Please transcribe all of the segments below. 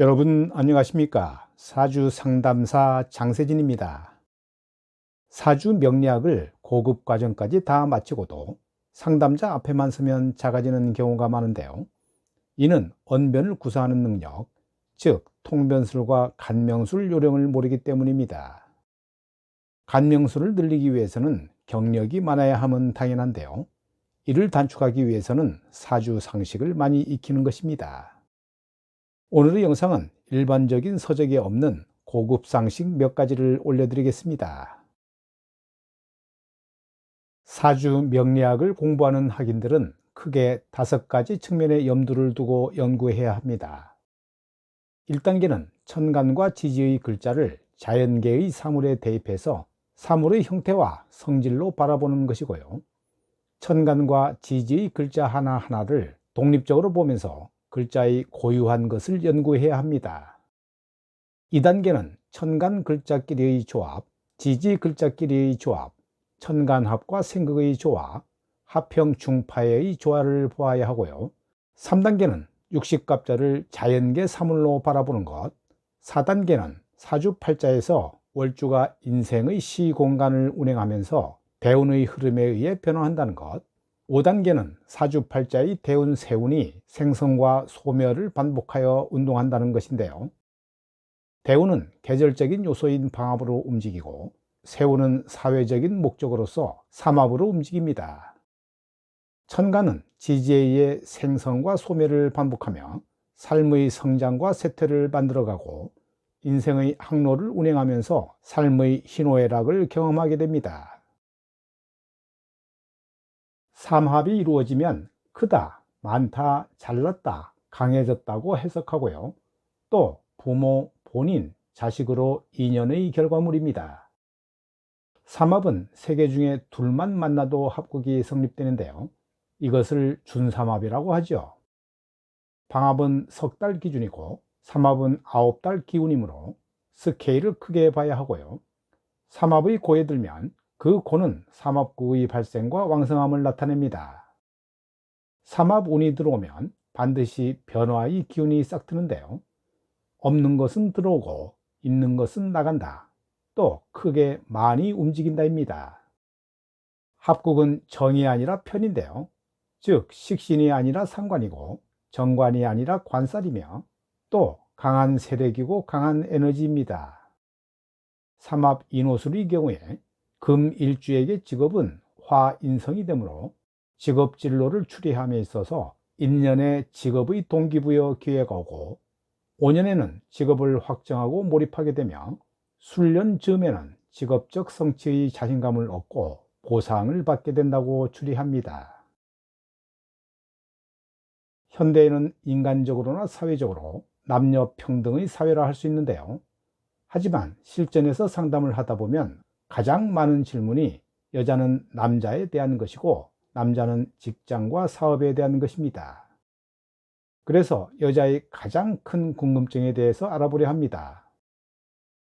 여러분 안녕하십니까? 사주 상담사 장세진입니다. 사주 명리학을 고급 과정까지 다 마치고도 상담자 앞에만 서면 작아지는 경우가 많은데요. 이는 언변을 구사하는 능력, 즉 통변술과 간명술 요령을 모르기 때문입니다. 간명술을 늘리기 위해서는 경력이 많아야 함은 당연한데요. 이를 단축하기 위해서는 사주 상식을 많이 익히는 것입니다. 오늘의 영상은 일반적인 서적에 없는 고급 상식 몇 가지를 올려드리겠습니다. 사주 명리학을 공부하는 학인들은 크게 다섯 가지 측면의 염두를 두고 연구해야 합니다. 1단계는 천간과 지지의 글자를 자연계의 사물에 대입해서 사물의 형태와 성질로 바라보는 것이고요. 천간과 지지의 글자 하나하나를 독립적으로 보면서 글자의 고유한 것을 연구해야 합니다. 2단계는 천간 글자끼리의 조합, 지지 글자끼리의 조합, 천간합과 생극의 조합, 합형 중파의 조화를 보아야 하고요. 3단계는 육식갑자를 자연계 사물로 바라보는 것, 4단계는 사주팔자에서 월주가 인생의 시공간을 운행하면서 대운의 흐름에 의해 변화한다는 것, 5단계는 사주팔자의 대운 세운이 생성과 소멸을 반복하여 운동한다는 것인데요. 대운은 계절적인 요소인 방압으로 움직이고 세운은 사회적인 목적으로서 삼합으로 움직입니다. 천간은 지지에 의해 생성과 소멸을 반복하며 삶의 성장과 쇠퇴를 만들어가고 인생의 항로를 운행하면서 삶의 희노애락을 경험하게 됩니다. 삼합이 이루어지면 크다, 많다, 잘났다, 강해졌다고 해석하고요. 또 부모, 본인, 자식으로 인연의 결과물입니다. 삼합은 세개 중에 둘만 만나도 합국이 성립되는데요. 이것을 준삼합이라고 하죠. 방합은 석 달 기준이고 삼합은 아홉 달 기운이므로 스케일을 크게 봐야 하고요. 삼합의 고에 들면 그 고는 삼합구의 발생과 왕성함을 나타냅니다. 삼합운이 들어오면 반드시 변화의 기운이 싹 트는데요. 없는 것은 들어오고 있는 것은 나간다. 또 크게 많이 움직인다입니다. 합국은 정이 아니라 편인데요. 즉 식신이 아니라 상관이고 정관이 아니라 관살이며 또 강한 세력이고 강한 에너지입니다. 삼합 인호술의 경우에 금일주에게 직업은 화인성이 되므로 직업 진로를 추리함에 있어서 1년에 직업의 동기부여 기회가 오고 5년에는 직업을 확정하고 몰입하게 되며 술년 즈음에는 직업적 성취의 자신감을 얻고 보상을 받게 된다고 추리합니다. 현대에는 인간적으로나 사회적으로 남녀 평등의 사회라 할 수 있는데요. 하지만 실전에서 상담을 하다 보면 가장 많은 질문이 여자는 남자에 대한 것이고 남자는 직장과 사업에 대한 것입니다. 그래서 여자의 가장 큰 궁금증에 대해서 알아보려 합니다.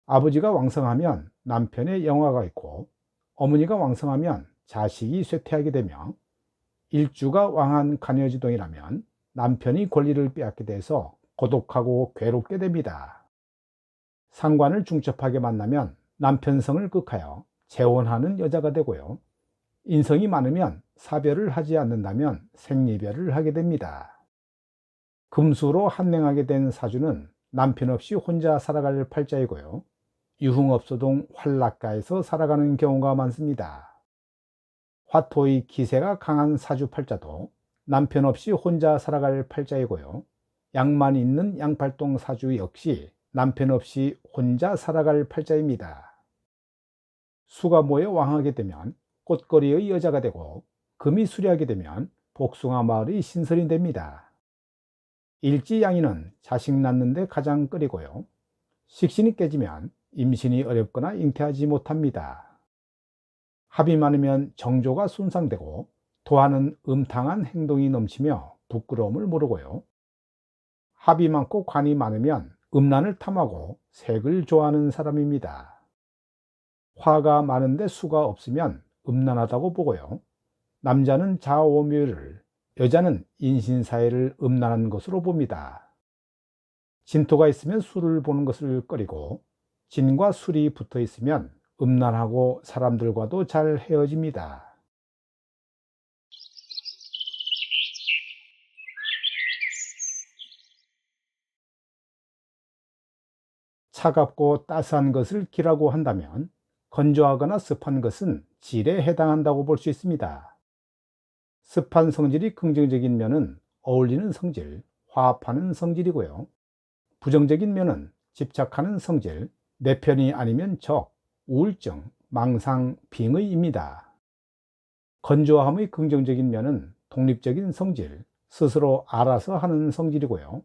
아버지가 왕성하면 남편의 영화가 있고 어머니가 왕성하면 자식이 쇠퇴하게 되며 일주가 왕한 간여지동이라면 남편이 권리를 빼앗게 돼서 고독하고 괴롭게 됩니다. 상관을 중첩하게 만나면 남편성을 극하여 재혼하는 여자가 되고요. 인성이 많으면 사별을 하지 않는다면 생리별을 하게 됩니다. 금수로 한랭하게 된 사주는 남편 없이 혼자 살아갈 팔자이고요. 유흥업소동 활락가에서 살아가는 경우가 많습니다. 화토의 기세가 강한 사주 팔자도 남편 없이 혼자 살아갈 팔자이고요. 양만 있는 양팔동 사주 역시 남편 없이 혼자 살아갈 팔자입니다. 수가 모여 왕하게 되면 꽃거리의 여자가 되고 금이 수리하게 되면 복숭아 마을의 신설이 됩니다. 일지양이는 자식 낳는데 가장 끓이고요. 식신이 깨지면 임신이 어렵거나 잉태하지 못합니다. 합이 많으면 정조가 손상되고 도하는 음탕한 행동이 넘치며 부끄러움을 모르고요. 합이 많고 관이 많으면 음란을 탐하고 색을 좋아하는 사람입니다. 화가 많은데 수가 없으면 음란하다고 보고요. 남자는 자오묘를, 여자는 인신사회를 음란한 것으로 봅니다. 진토가 있으면 술을 보는 것을 꺼리고 진과 술이 붙어 있으면 음란하고 사람들과도 잘 헤어집니다. 차갑고 따스한 것을 기라고 한다면 건조하거나 습한 것은 질에 해당한다고 볼 수 있습니다. 습한 성질이 긍정적인 면은 어울리는 성질, 화합하는 성질이고요. 부정적인 면은 집착하는 성질, 내 편이 아니면 적, 우울증, 망상, 빙의입니다. 건조함의 긍정적인 면은 독립적인 성질, 스스로 알아서 하는 성질이고요.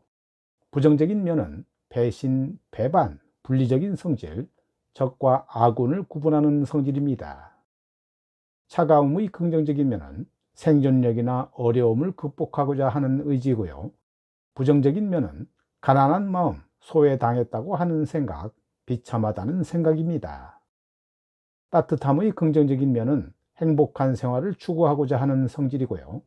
부정적인 면은 배신, 배반, 분리적인 성질, 적과 아군을 구분하는 성질입니다. 차가움의 긍정적인 면은 생존력이나 어려움을 극복하고자 하는 의지고요. 부정적인 면은 가난한 마음, 소외당했다고 하는 생각, 비참하다는 생각입니다. 따뜻함의 긍정적인 면은 행복한 생활을 추구하고자 하는 성질이고요.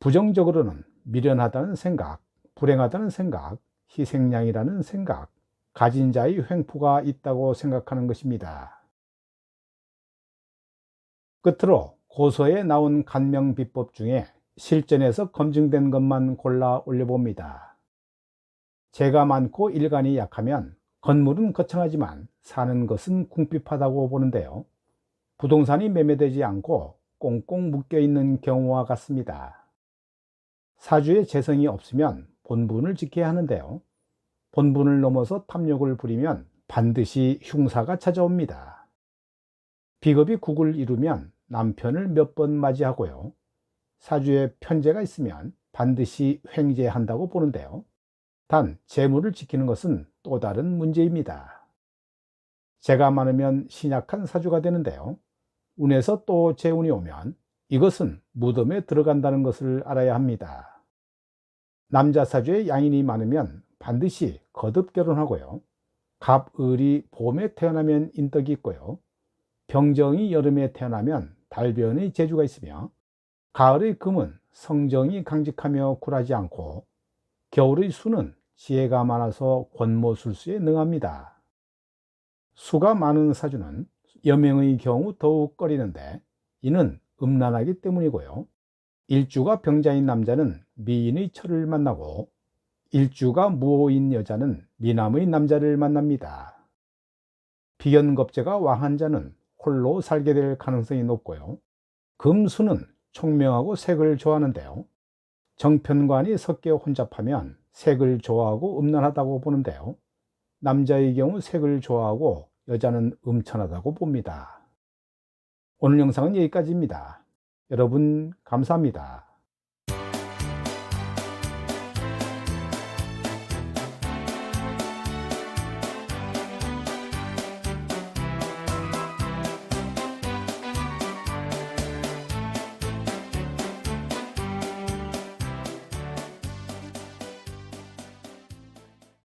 부정적으로는 미련하다는 생각, 불행하다는 생각, 희생양이라는 생각, 가진 자의 횡포가 있다고 생각하는 것입니다. 끝으로 고서에 나온 간명 비법 중에 실전에서 검증된 것만 골라 올려봅니다. 재가 많고 일간이 약하면 건물은 거창하지만 사는 것은 궁핍하다고 보는데요. 부동산이 매매되지 않고 꽁꽁 묶여 있는 경우와 같습니다. 사주에 재성이 없으면 본분을 지켜야 하는데요. 본분을 넘어서 탐욕을 부리면 반드시 흉사가 찾아옵니다. 비겁이 국을 이루면 남편을 몇 번 맞이하고요. 사주에 편제가 있으면 반드시 횡재한다고 보는데요. 단 재물을 지키는 것은 또 다른 문제입니다. 재가 많으면 신약한 사주가 되는데요. 운에서 또 재운이 오면 이것은 무덤에 들어간다는 것을 알아야 합니다. 남자 사주에 양인이 많으면 반드시 거듭 결혼하고요. 갑을이 봄에 태어나면 인덕이 있고요. 병정이 여름에 태어나면 달변의 재주가 있으며 가을의 금은 성정이 강직하며 굴하지 않고 겨울의 수는 지혜가 많아서 권모술수에 능합니다. 수가 많은 사주는 여명의 경우 더욱 꺼리는데 이는 음란하기 때문이고요. 일주가 병자인 남자는 미인의 철을 만나고 일주가 무호인 여자는 미남의 남자를 만납니다. 비견겁제가 왕한 자는 홀로 살게 될 가능성이 높고요. 금수는 총명하고 색을 좋아하는데요. 정편관이 섞여 혼잡하면 색을 좋아하고 음란하다고 보는데요. 남자의 경우 색을 좋아하고 여자는 음천하다고 봅니다. 오늘 영상은 여기까지입니다. 여러분 감사합니다.